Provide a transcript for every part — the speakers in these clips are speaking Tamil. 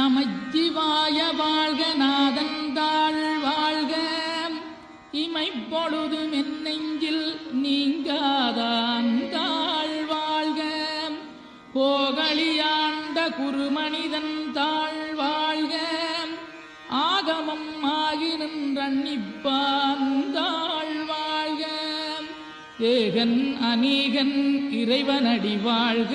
நமச்சிவாய வாழ்க நாதந்தாள் வாழ்க இமை பொழுது மென்னெஞ்சில் நீங்காதான் தாழ் வாழ்க போகலியாண்ட குருமனிதன் தாழ் வாழ்க ஆகமம் ஆகி நின்றன்னிப்பான் தாழ் வாழ்க ஏகன் அநீகன் இறைவனடி வாழ்க.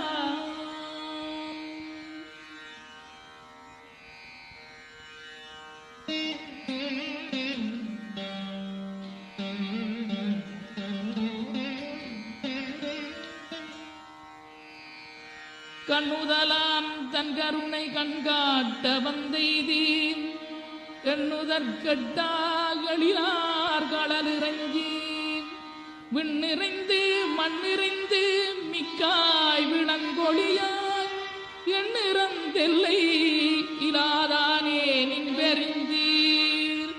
கண்ணுதலாம் தன் கருணை கண்காட்ட வந்தெய்தி எண்ணுதற்கட்டாகளிலார் கடலிறங்கி விண்ணிறைந்து மண்ணிறைந்து மிக்காய் விளங்கொழியார் எண்ணிறந்தெல்லை இலாதானே நின்றெறிந்தீர்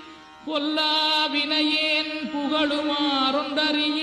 பொல்லா வினையேன் புகழுமாறொன்றறிய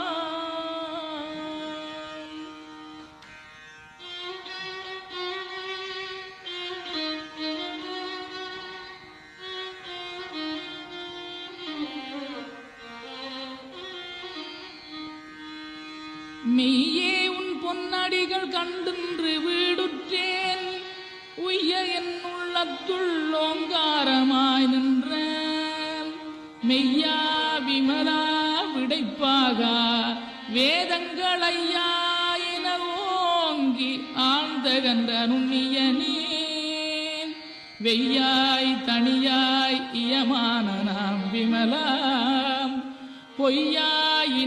உன் பொன்னடிகள் கண்டின்று வீடுற்றேன். உய்ய என் உள்ளத்துள் ஓங்காரமாய் நின்ற மெய்யா விமலா விடைப்பாக வேதங்களையா என ஓங்கி ஆழ்ந்த கன்ற நுண்ணியனே வெய்யாய் தனியாய் இயமான நாம் விமலாம். பொய்யாயினையெல்லாம்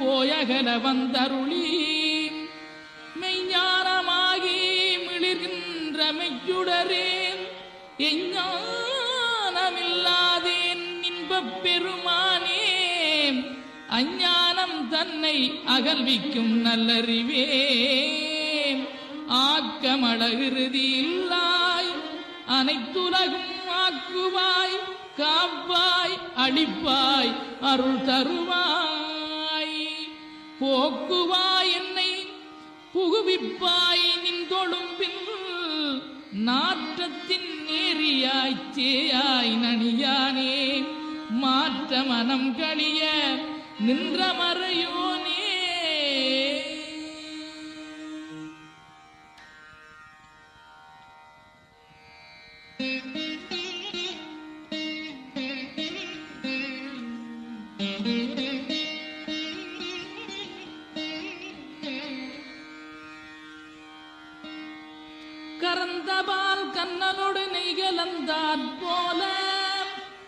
போயகல வந்தருளி எஞ்ஞானமில்லாதேன் இன்பப் பெருமானே அஞ்ஞானம் தன்னை அகல்விக்கும் நல்லறிவே. ஆக்கமழகிருதி இல்லாய் அனைத்துலகும் ஆக்குவாய் காப்பாய் அழிப்பாய் அருள் தருவாய். போக்குவாய் என்னை புகுவிப்பாய் நின் தொழும்பில் நாற்றத்தின் நேரியாய் சேயாய் நனியானே மாற்ற மனம் கழிய நின்ற மறையோனே. கறந்தபால் கண்ணனோடு நெய்கலந்தாற் போல.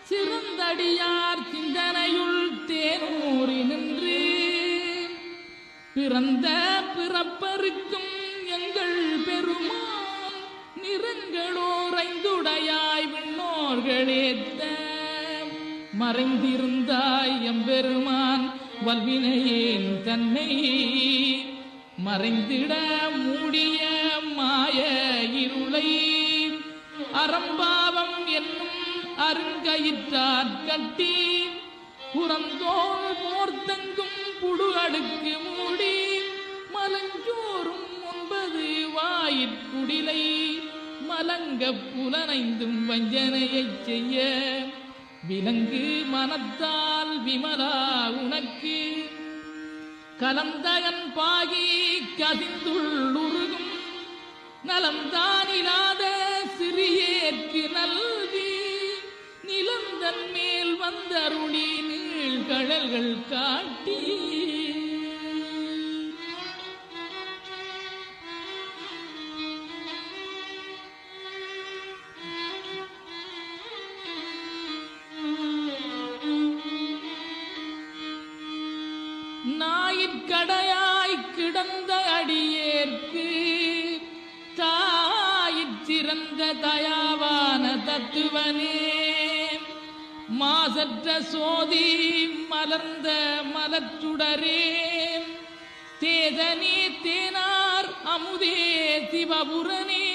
சிறந்தடியார் சிந்தனையுள் தேனூறி நின்று. பிறந்த பிறப்பருக்கும் எங்கள் பெருமான் நிறங்களோரைந்துடையாய் விண்ணோர்களேத்த. மறைந்திருந்தாய் எம்பெருமான் வல்வினையேன் தன்னை. மறைந்திட மூடிய மாய இருளை. அறம்பாவம் என்னும் அருங்கயிற்றார் கட்டி. புறந்தோல் போர்த்தங்கும் புழு அடுக்கு மூடி. மலஞ்சோறும் ஒன்பது வாயிற்குடிலை மலங்க புலனைந்தும் வஞ்சனையைச் செய்ய. விலங்கு மனத்தால் விமலா உனக்கு. கலந்தயன் பாகி கதிந்துள்ளுருகும். நலம்தானிலாத சிறியேற்கு நல்வி நிலந்தன் மேல் வந்தருளி நீழ்கழல்கள் காட்டி. நாயிற்கடையாய் கிடந்த அடியேற்கு தாயிற்றிறந்த தயாவான தத்துவனே. மாசற்ற சோதி மலர்ந்த மலச்சுடரே தேதனே தேனார் அமுதே சிவபுரனே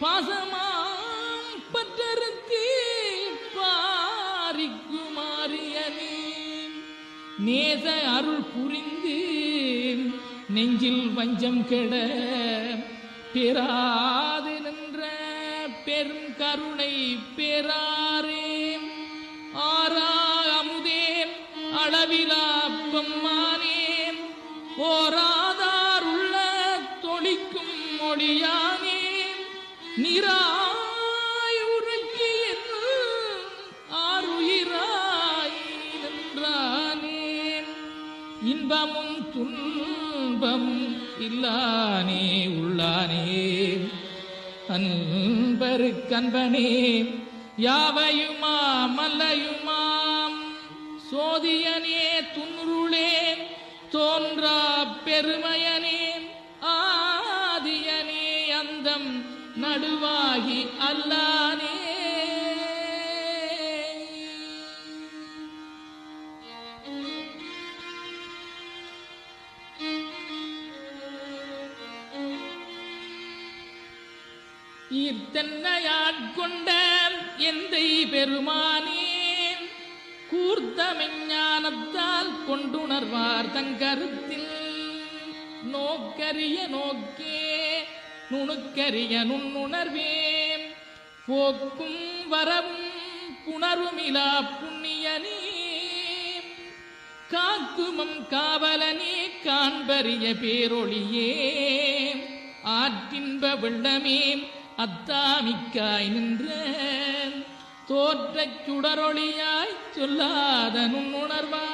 பாசமா நேச அருள் புரிந்து நெஞ்சில் வஞ்சம் கெட பெறாது நின்ற பெரும் கருணை பெறாரே. ஆரா அமுதே அளவிலா பெம்மானே ஓராதாருள்ள தொழிக்கும் மொழியானே நிரா இன்பமும் துன்பமும் இல்லானே உள்ளானே. அன்பருக்கன்பனே யாவையுமா மல்லையுமாம் சோதியனே துன்ருளே தோன்றா பெருமையனே. ஆதியனே அந்தம் நடுவாகி அல்லானே. ஈர்த்தன்னையாட்கொண்ட எந்தை பெருமானே. கூர்த்த கொண்டுணர்வார் தங்கருத்தில் நோக்கரிய நோக்கே நுணுக்கரிய நுண்ணுணர்வே போக்கும் வரவும் புணர்வுமிலா புண்ணியனே. காக்குமம் காவலனே காண்பறிய பேரொழியே. ஆற்றின்ப வெள்ளமே அத்தாமிக்காய் நின்ற தோற்றச் சுடரொளியாய் சொல்லாத நுண்ணுணர்வா